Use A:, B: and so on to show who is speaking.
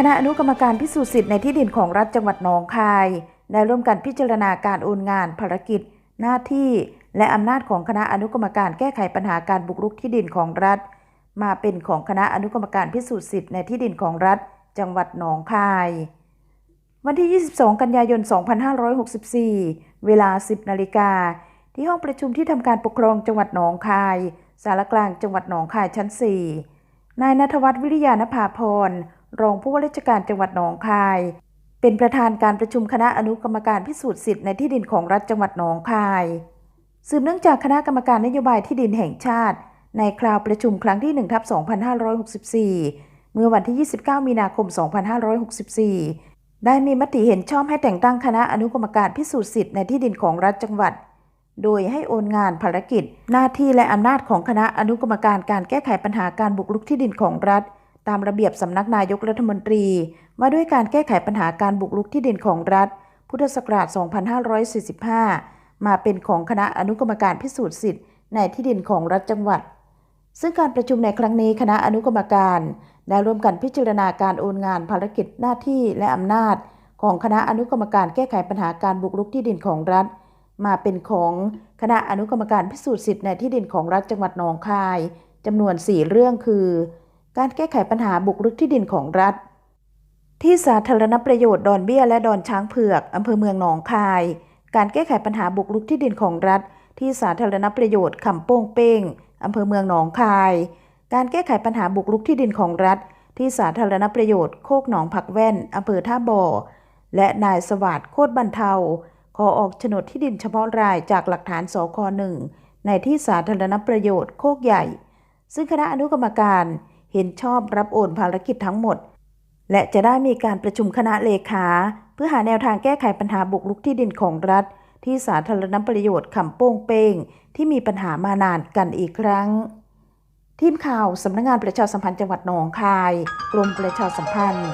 A: คณะอนุกรรมการพิสูจน์สิทธิ์ในที่ดินของรัฐจังหวัดหนองคาย ได้ร่วมกันพิจารณาการโอนงานภารกิจ หน้าที่ และอำนาจของคณะอนุกรรมการแก้ไขปัญหาการบุกรุกที่ดินของรัฐ มาเป็นของคณะอนุกรรมการพิสูจน์สิทธิ์ในที่ดินของรัฐ จังหวัดหนองคาย วันที่ 22 กันยายน 2564 เวลา 10 นาฬิกาที่ห้องประชุมที่ทำการปกครองจังหวัดหนองคาย สารกลางจังหวัดหนองคายชั้น 4 นายนทวัฒน์วิริยานภาพร รองผู้ว่าราชการจังหวัดหนองคาย เป็นประธานการประชุมคณะอนุกรรมการพิสูจน์สิทธิ์ในที่ดินของรัฐจังหวัดหนองคาย สืบเนื่องจากคณะกรรมการนโยบายที่ดินแห่งชาติ ในคราวประชุมครั้งที่1ทับ2564 เมื่อวันที่ 29 มีนาคม 2564 ได้มีมติเห็นชอบให้แต่งตั้งคณะอนุกรรมการพิสูจน์สิทธิ์ในที่ดินของรัฐจังหวัดโดยให้โอนงานภารกิจ หน้าที่และอำนาจของคณะอนุกรรมการการแก้ไขปัญหาการบุกรุกที่ดินของรัฐ ตามระเบียบสำนักนายกรัฐมนตรี ว่าด้วยการแก้ไขปัญหาการบุกรุกที่ดินของรัฐ พุทธศักราช 2545 มาเป็นของคณะอนุกรรมการพิสูจน์สิทธิ์ในที่ดินของรัฐจังหวัด ซึ่งการประชุมในครั้งนี้คณะอนุกรรมการได้ร่วมกันพิจารณาการโอนงานภารกิจหน้าที่และอำนาจ ของคณะอนุกรรมการแก้ไขปัญหาการบุกรุกที่ดินของรัฐ มาเป็นของคณะอนุกรรมการพิสูจน์สิทธิ์ในที่ดินของรัฐจังหวัดหนองคายจำนวน 4 เรื่องคือ การแก้ไขปัญหาบุกรุกที่ดินของรัฐ ที่สาธารณประโยชน์ดอนเบี้ยและดอนช้างเผือกอำเภอเมืองหนองคาย การแก้ไขปัญหาบุกรุกที่ดินของรัฐ ที่สาธารณประโยชน์คำโป้งเป้งอำเภอเมืองหนองคาย การแก้ไขปัญหาบุกรุกที่ดินของรัฐ ที่สาธารณประโยชน์โคกหนองผักแว่นอำเภอท่าบ่อ และนายสวัสดิ์โคตรบรรเทาขอออกโฉนดที่ดินเฉพาะรายจากหลักฐานสคหนึ่งในที่สาธารณประโยชน์โคกใหญ่ ซึ่งคณะอนุกรรมการ เห็นชอบรับโอนภารกิจทั้งหมด และจะได้มีการประชุมคณะเลขา เพื่อหาแนวทางแก้ไขปัญหาบุกรุกที่ดินของรัฐ ที่สาธารณประโยชน์ขำโป้งเป้งที่มีปัญหามานานกันอีกครั้ง ทีมข่าวสำนักงงานประชาสัมพันธ์จังหวัดหนองคาย กรมประชาสัมพันธ์